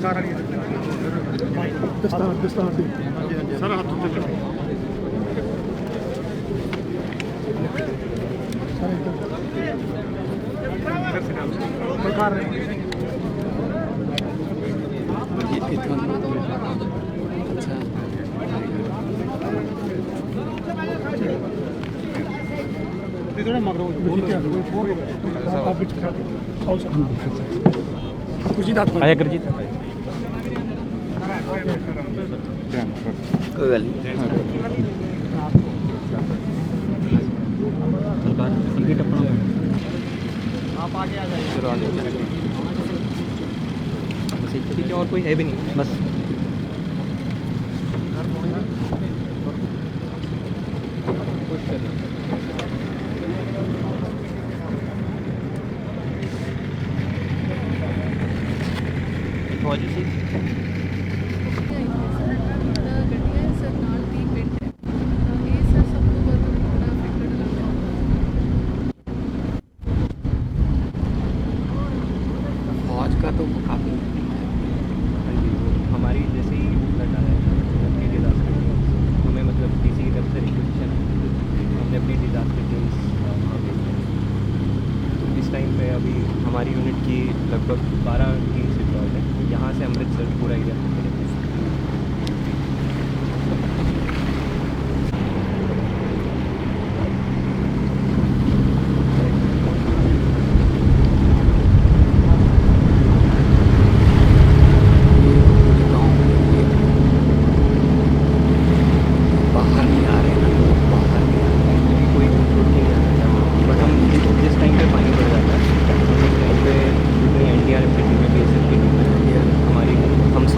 ਸਰਕਾਰ ਵਾਲੀ ਦਸਤਾਰ ਦਸਤਾਰ ਦੀ। ਸਾਰਾ ਹੱਥ ਉੱਤੇ ਇੱਧਰ। ਸਰਕਾਰ ਨੇ ਤੇ ਥੋੜਾ ਮਗਰੋਂ ਬੋਲ ਕੇ ਆ ਕੋਈ ਹੋਰ ਆਪ ਵਿੱਚ ਖੜਾ ਆਓ ਸਰ। ਕੁਰਸੀ ਦਾ ਆਇਆ ਗੁਰਜੀਤ। ਕੋਈ ਗੱਲ ਨਹੀਂ आप आगे आ जाइए और कोई है भी नहीं बस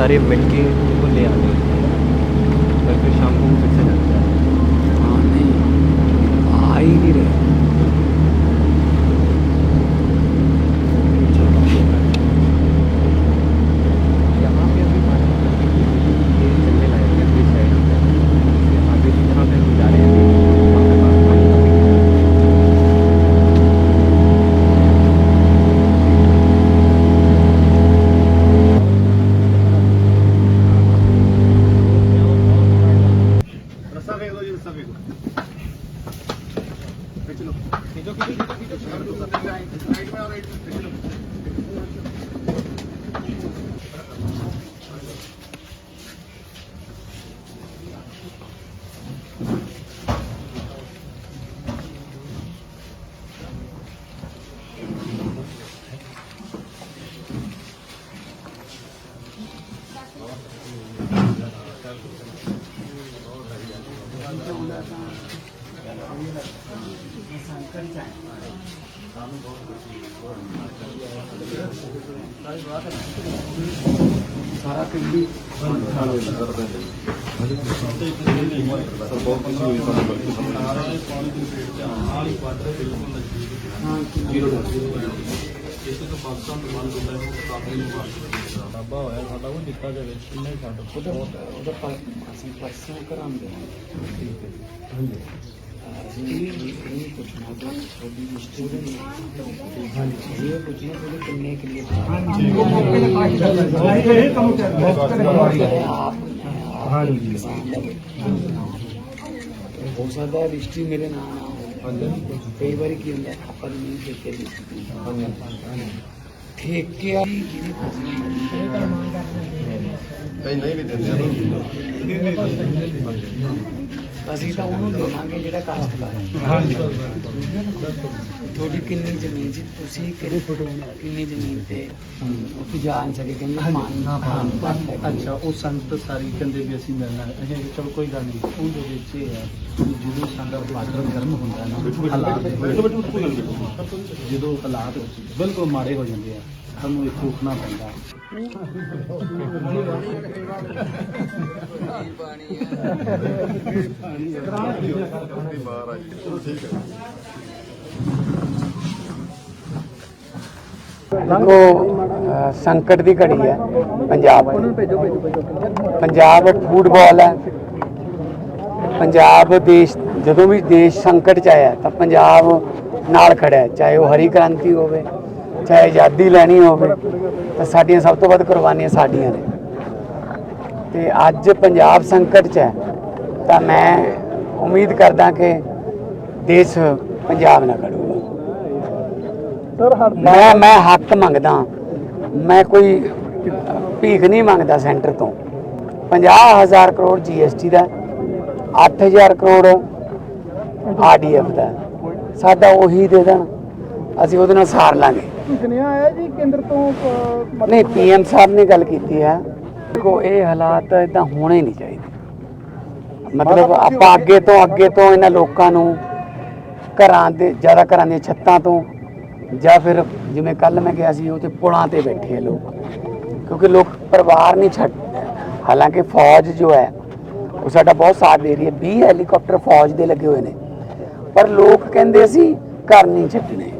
ਸਾਰੇ ਮਿਲ ਕੇ ਉਹਨੂੰ ਲੈ ਆਉਂਦੇ खींच लो खींचो खींचो खींचो खींचो राइट में और राइट में ਸਾਰਾ ਕਿੰਨੀ ਖਾਣਾ ਕਰਦੇ ਨੇ ਸਰ ਬਹੁਤ ਕੁਝ ਹੋਈ ਸਾਨੂੰ ਬਲਕਿ ਸਾਰੇ ਪਾਣੀ ਦੀ ਪੇਟ ਤੇ ਨਾਲ ਹੀ ਕੁਆਟਰ ਬਿਲਕੁਲ ਨਜ਼ਦੀਕ ਹਾਂ ਜ਼ੀਰੋ ਇਸ ਤੋਂ ਪਾਕਿਸਤਾਨ ਤੋਂ ਬੰਦ ਹੁੰਦਾ ਹੈ ਕਾਫੀ ਮਾਰ ਬਾਬਾ ਹੋਇਆ ਸਾਡਾ ਉਹ ਦਿੱਤਾ ਜਾਵੇ ਕਿੰਨੇ ਸਾਡਾ ਉਹਦਾ ਉਹਦਾ ਅਸੀਂ ਪਰਸੋਂ ਕਰਾਂਗੇ ਠੀਕ ਹੈ ਹਾਂਜੀ। ਹੋ ਸਕਦਾ ਹੈ ਰਿਸ਼ਤੀ ਮੇਰੇ ਨਾਲ ਕਈ ਵਾਰੀ ਕੀ ਹੁੰਦਾ ਆਪਾਂ ਨਹੀਂ ਦੇਖੇ ਰਿਸ਼ਤੀ ਠੇਕੇ ਆ ਜਿਹੜੀ ਫਸਲੀ ਨਹੀਂ ਨਹੀਂ ਵੀ ਦਿੰਦੇ ਅਸੀਂ ਤਾਂ ਉਹਨੂੰ ਦੇਵਾਂਗੇ ਜਿਹੜਾ ਕਾਸ਼ਤਕਾਰ ਹੈ ਹਾਂਜੀ। ਤੁਹਾਡੀ ਕਿੰਨੀ ਜ਼ਮੀਨ ਸੀ? ਤੁਸੀਂ ਕਿਹੜੀ ਫੋਟੋ ਕਿੰਨੀ ਜ਼ਮੀਨ ਤੇ? ਉੱਥੇ ਜਾ ਨਹੀਂ ਸਕੇ ਕਹਿੰਦੇ ਪਾਣੀ ਪਾਣੀ ਅੱਛਾ ਉਹ ਸੰਗਤ ਸਾਰੀ ਕਹਿੰਦੇ ਵੀ ਅਸੀਂ ਮਿਲਣਾ ਹੈ। ਅਸੀਂ ਚਲੋ ਕੋਈ ਗੱਲ ਨਹੀਂ। ਉਹਦੇ ਵਿੱਚ ਇਹ ਹੈ ਜਦੋਂ ਸਾਡਾ ਬਾਰਡਰ ਗਰਮ ਹੁੰਦਾ ਨਾ ਹਾਲਾਤ ਜਦੋਂ ਹਾਲਾਤ ਬਿਲਕੁਲ ਮਾੜੇ ਹੋ ਜਾਂਦੇ ਆ ਸਾਨੂੰ ਇੱਥੋਂ ਉੱਠਣਾ ਪੈਂਦਾ। ਦੇਖੋ ਅਹ ਸੰਕਟ ਦੀ ਘੜੀ ਹੈ ਪੰਜਾਬ ਪੰਜਾਬ ਫੁੱਟਬਾਲ ਹੈ। ਪੰਜਾਬ ਦੇਸ਼, ਜਦੋਂ ਵੀ ਦੇਸ਼ ਸੰਕਟ ਚ ਆਇਆ, ਤਾਂ ਪੰਜਾਬ ਨਾਲ ਖੜਾ ਹੈ। ਚਾਹੇ ਉਹ ਹਰੀ ਕ੍ਰਾਂਤੀ ਹੋਵੇ, ਚਾਹੇ ਆਜ਼ਾਦੀ ਲੈਣੀ ਹੋਵੇ, ਤਾਂ ਸਾਡੀਆਂ ਸਭ ਤੋਂ ਵੱਧ ਕੁਰਬਾਨੀਆਂ ਸਾਡੀਆਂ ਨੇ। ਤੇ ਅੱਜ ਪੰਜਾਬ ਸੰਕਟ 'ਚ ਹੈ ਤਾਂ ਮੈਂ ਉਮੀਦ ਕਰਦਾ ਕਿ ਦੇਸ਼ ਪੰਜਾਬ ਨਾਲ ਖੜੂਗਾ ਸਰ ਮੈਂ ਮੈਂ ਹੱਕ ਮੰਗਦਾ ਮੈਂ ਕੋਈ ਭੀਖ ਨਹੀਂ ਮੰਗਦਾ ਸੈਂਟਰ ਤੋਂ। 50000 ਕਰੋੜ ਜੀਐਸਟੀ ਦਾ 8000 ਕਰੋੜ ਆਰਡੀਐਫ ਦਾ। ਸਾਡਾ ਉਹੀ ਦੇ ਦੇਣ ਅਸੀਂ ਉਹਦੇ ਨਾਲ ਸਾਰ ਲਾਂਗੇ। ਸੁਨੇਹਾ ਆਇਆ ਜੀ ਕੇਂਦਰ ਤੋਂ ਨਹੀਂ ਪੀਐਮ ਸਾਹਿਬ ਨੇ ਗੱਲ ਕੀਤੀ ਹੈ। ਦੇਖੋ ਇਹ ਹਾਲਾਤ ਇਦਾਂ ਹੋਣੇ ਨਹੀਂ ਚਾਹੀਦੇ। ਮਤਲਬ ਆਪਾਂ ਅੱਗੇ ਤੋਂ ਅੱਗੇ ਤੋਂ ਇਹਨਾਂ ਲੋਕਾਂ ਨੂੰ ਘਰਾਂ ਦੇ ਜ਼ਿਆਦਾ ਘਰਾਂ ਦੀਆਂ ਛੱਤਾਂ ਤੋਂ ਜਾਂ ਫਿਰ ਜਿਵੇਂ ਕੱਲ ਮੈਂ ਕਿਹਾ ਸੀ ਉਹ ਤੇ ਪੁਲਾਂ ਤੇ ਬੈਠੇ ਲੋਕ। ਕਿਉਂਕਿ ਲੋਕ ਪਰਿਵਾਰ ਨਹੀਂ ਛੱਡ ਹਾਲਾਂਕਿ ਫੌਜ ਜੋ ਹੈ ਉਹ ਸਾਡਾ ਬਹੁਤ ਸਾਥ ਦੇ ਰਹੀ ਹੈ। 20 ਹੈਲੀਕਾਪਟਰ ਫੌਜ ਦੇ ਲੱਗੇ ਹੋਏ ਨੇ। ਪਰ ਲੋਕ ਕਹਿੰਦੇ ਸੀ ਘਰ ਨਹੀਂ ਛੱਡਣੇ।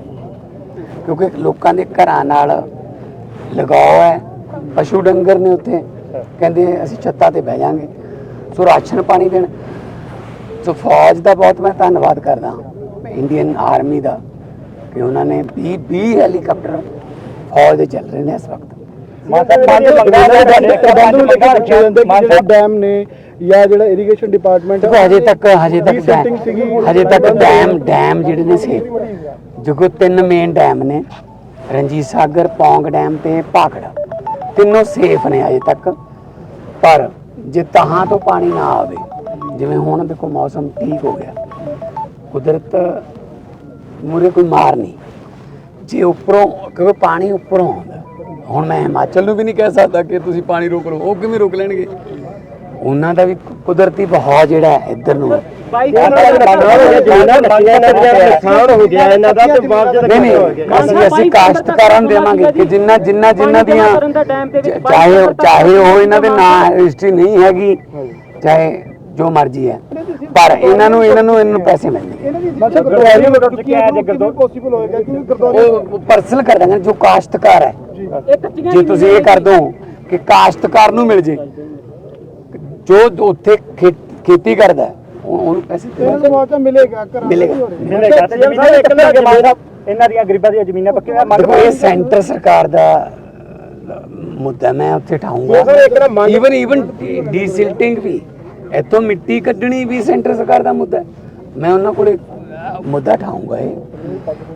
ਕਿਉਂਕਿ ਲੋਕਾਂ ਦੇ ਘਰਾਂ ਨਾਲ ਲਗਾਓ ਹੈ ਪਸ਼ੂ ਡੰਗਰ ਨੇ ਉੱਥੇ। ਕਹਿੰਦੇ ਅਸੀਂ ਛੱਤਾਂ ਤੇ ਬਹਿ ਜਾਾਂਗੇ। ਸੋ ਰਾਸ਼ਨ ਪਾਣੀ ਦੇਣ। ਸੋ ਫੌਜ ਦਾ ਬਹੁਤ ਮੈਂ ਧੰਨਵਾਦ ਕਰਦਾ ਇੰਡੀਅਨ ਆਰਮੀ ਦਾ ਕਿ ਉਹਨਾਂ ਨੇ 20 20 ਹੈਲੀਕਾਪਟਰ ਫੌਜ ਦੇ ਚੱਲ ਰਹੇ ਨੇ ਇਸ ਵਕਤ। ਜਿਹੜੇ ਡੈਮ ਨੇ ਜਾਂ ਜਿਹੜਾ ਇਰੀਗੇਸ਼ਨ ਡਿਪਾਰਟਮੈਂਟ ਹਜੇ ਤੱਕ ਹਜੇ ਤੱਕ ਹਜੇ ਤੱਕ ਡੈਮ ਡੈਮ ਜਿਹੜੇ ਨੇ ਸੇ ਜੋ ਤਿੰਨ ਮੇਨ ਡੈਮ ਨੇ ਰਣਜੀਤ ਸਾਗਰ ਪੌਂਗ ਡੈਮ ਤੇ ਭਾਖੜਾ। ਤਿੰਨੋਂ ਸੇਫ ਨੇ ਅਜੇ ਤੱਕ। ਪਰ ਜੇ ਤਹਾਂ ਤੋਂ ਪਾਣੀ ਨਾ ਆਵੇ, ਜਿਵੇਂ ਹੁਣ ਦੇਖੋ ਮੌਸਮ ਠੀਕ ਹੋ ਗਿਆ, ਕੁਦਰਤ ਮੂਰੇ ਕੋਈ ਮਾਰ ਨਹੀਂ। ਜੇ ਉੱਪਰੋਂ, ਕਿਉਂਕਿ ਪਾਣੀ ਉੱਪਰੋਂ ਆਉਂਦਾ। ਹੁਣ ਮੈਂ ਹਿਮਾਚਲ ਨੂੰ ਵੀ ਨਹੀਂ ਕਹਿ ਸਕਦਾ ਕਿ ਤੁਸੀਂ ਪਾਣੀ ਰੋਕ ਲਓ, ਉਹ ਕਿਵੇਂ ਰੋਕ ਲੈਣਗੇ? ਉਹਨਾਂ ਦਾ ਵੀ ਕੁਦਰਤੀ ਬਹਾਅ ਜਿਹੜਾ ਹੈ ਇੱਧਰ ਨੂੰ ਹੈ। ਨਹੀਂ ਨਹੀਂ ਅਸੀਂ ਅਸੀਂ ਕਾਸ਼ਤਕਾਰਾਂ ਨੂੰ ਦੇਵਾਂਗੇ ਕਿ ਜਿੰਨਾ ਜਿੰਨਾ ਜਿੰਨਾ ਦੀਆਂ ਚਾਹੇ ਚਾਹੇ ਉਹ ਇਹਨਾਂ ਦੇ ਨਾਂ ਰਜਿਸਟਰੀ ਨਹੀਂ ਹੈਗੀ ਚਾਹੇ ਜੋ ਮਰਜ਼ੀ ਹੈ। ਪਰ ਇਹਨਾਂ ਨੂੰ ਇਹਨਾਂ ਨੂੰ ਇਹਨਾਂ ਨੂੰ ਪੈਸੇ ਮਿਲਣਗੇ ਮਤਲਬ ਗੁਰਦੁਆਰੇ ਨੂੰ ਟੁੱਟ ਕੇ ਅੱਜ ਪੋਸੀਬਲ ਹੋਏਗਾ ਕਿਉਂਕਿ ਗੁਰਦੁਆਰੇ ਉਹ ਪਰਸਨਲ ਕਰ ਦਾਂਗੇ ਜੋ ਕਾਸ਼ਤਕਾਰ ਹੈ। ਜੇ। ਤੁਸੀਂ ਇਹ ਕਰ ਦੋ ਕਿ ਕਾਸ਼ਤਕਾਰ ਨੂੰ ਮਿਲ ਜੇ ਜੋ ਉੱਥੇ ਖੇਤੀ ਕਰਦਾ ਹੈ, ਉਹਨੂੰ ਪੈਸੇ ਦੇ ਇਹਨਾਂ ਨੂੰ ਮੁਆਵਜ਼ਾ ਮਿਲੇਗਾ ਦੇ ਮਿਲੇਗਾ। ਮਿਲੇਗਾ ਤੇ ਜ਼ਮੀਨਾਂ ਇੱਕ ਲੱਖ ਮਾਨ ਇਹਨਾਂ ਦੀਆਂ ਗਰੀਬਾਂ ਦੀਆਂ ਜ਼ਮੀਨਾਂ ਪੱਕੀਆਂ ਦੇਖੋ ਇਹ ਸੈਂਟਰ ਸਰਕਾਰ ਦਾ ਮੁੱਦਾ ਮੈਂ ਉੱਥੇ ਠਾਉਂਗਾ ਈਵਨ ਈਵਨ ਡੀਸਿਲਟਿੰਗ ਵੀ ਇੱਥੋਂ ਮਿੱਟੀ ਕੱਢਣੀ ਵੀ ਸੈਂਟਰ ਸਰਕਾਰ ਦਾ ਮੁੱਦਾ ਹੈ। ਮੈਂ ਉਹਨਾਂ ਕੋਲੇ ਮੁੱਦਾ ਠਾਉਂਗਾ ਇਹ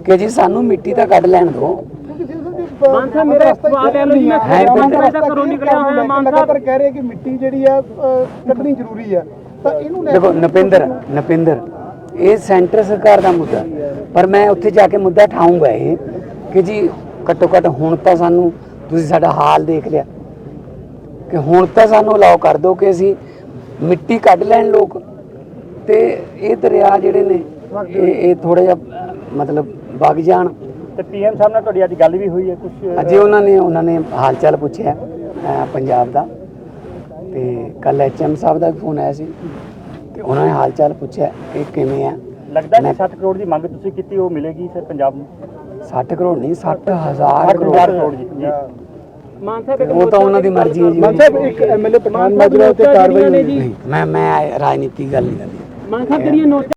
ਕਿ ਜੀ ਸਾਨੂੰ ਮਿੱਟੀ ਤਾਂ ਕੱਢ ਲੈਣ ਦਿਓ। ਮਾਨ ਸਾਹਿਬ ਮੇਰਾ ਸਵਾਲ ਹੈ ਜੀ ਮੈਂ ਬਿਲਕੁਲ। ਦਾ ਕਰੋ ਨਿਕਲਿਆ ਹੋਇਆ ਮਾਨ ਸਾਹਿਬ। ਲਗਾਤਾਰ ਕਹਿ ਰਹੇ ਕਿ ਮਿੱਟੀ ਜਿਹੜੀ ਆ ਕੱਢਣੀ ਜ਼ਰੂਰੀ ਹੈ ਤਾਂ ਇਹਨੂੰ ਲੈ ਦੇਖੋ ਨਪਿੰਦਰ ਨਪਿੰਦਰ ਇਹ ਸੈਂਟਰ ਸਰਕਾਰ ਦਾ ਮੁੱਦਾ। ਪਰ ਮੈਂ ਉੱਥੇ ਜਾ ਕੇ ਮੁੱਦਾ ਠਾਉਂਗਾ ਇਹ ਕਿ ਜੀ ਘੱਟੋ ਘੱਟ ਹੁਣ ਤਾਂ ਸਾਨੂੰ ਤੁਸੀਂ ਸਾਡਾ ਹਾਲ ਦੇਖ ਲਿਆ। ਕਿ ਹੁਣ ਤਾਂ ਸਾਨੂੰ ਅਲਾਉ ਕਰ ਦਿਓ ਕਿ ਅਸੀਂ ਮਿੱਟੀ ਕੱਢ ਲੈਣ ਲੋਕ। ਤੇ ਇਹ ਦਰਿਆ ਜਿਹੜੇ ਨੇ ਇਹ ਇਹ ਥੋੜਾ ਜਿਹਾ ਮਤਲਬ ਵਗ ਜਾਣ। ਤੇ ਪੀਐਮ ਸਾਹਿਬ ਨਾਲ ਤੁਹਾਡੀ ਅੱਜ ਗੱਲ ਵੀ ਹੋਈ ਹੈ ਕੁਝ ਅਜੇ ਉਹਨਾਂ ਨੇ ਉਹਨਾਂ ਨੇ ਹਾਲ ਚਾਲ ਪੁੱਛਿਆ ਪੰਜਾਬ ਦਾ। ਤੇ ਕੱਲ ਐਚਐਮ ਸਾਹਿਬ ਦਾ ਫੋਨ ਆਇਆ ਸੀ ਤੇ ਉਹਨਾਂ ਨੇ ਹਾਲ ਚਾਲ ਪੁੱਛਿਆ ਕਿ ਕਿਵੇਂ ਆ। ਲੱਗਦਾ ਕਿ 7 ਕਰੋੜ ਦੀ ਮੰਗ ਤੁਸੀਂ ਕੀਤੀ ਉਹ ਮਿਲੇਗੀ ਸਰ ਪੰਜਾਬ ਨੂੰ? 60 ਕਰੋੜ ਨਹੀਂ 60000 ਹਜ਼ਾਰ ਕਰੋੜ। ਜੀ ਮਾਨ ਸਾਹਿਬ ਉਹ ਤਾਂ ਉਹਨਾਂ ਦੀ ਮਰਜ਼ੀ ਹੈ ਜੀ। ਮਾਨ ਸਾਹਿਬ ਇੱਕ ਐਮਐਲਏ ਪਠਾਨ ਮਾਜਰਾ ਤੇ ਕਾਰਵਾਈ ਨਹੀਂ ਮੈਂ ਮੈਂ ਰਾਜਨੀਤੀ ਗੱਲ ਨਹੀਂ ਕਰਦੀ। ਮਾਨ ਸਾਹਿਬ ਜਿਹੜੀਆਂ ਨੋਟਾਂ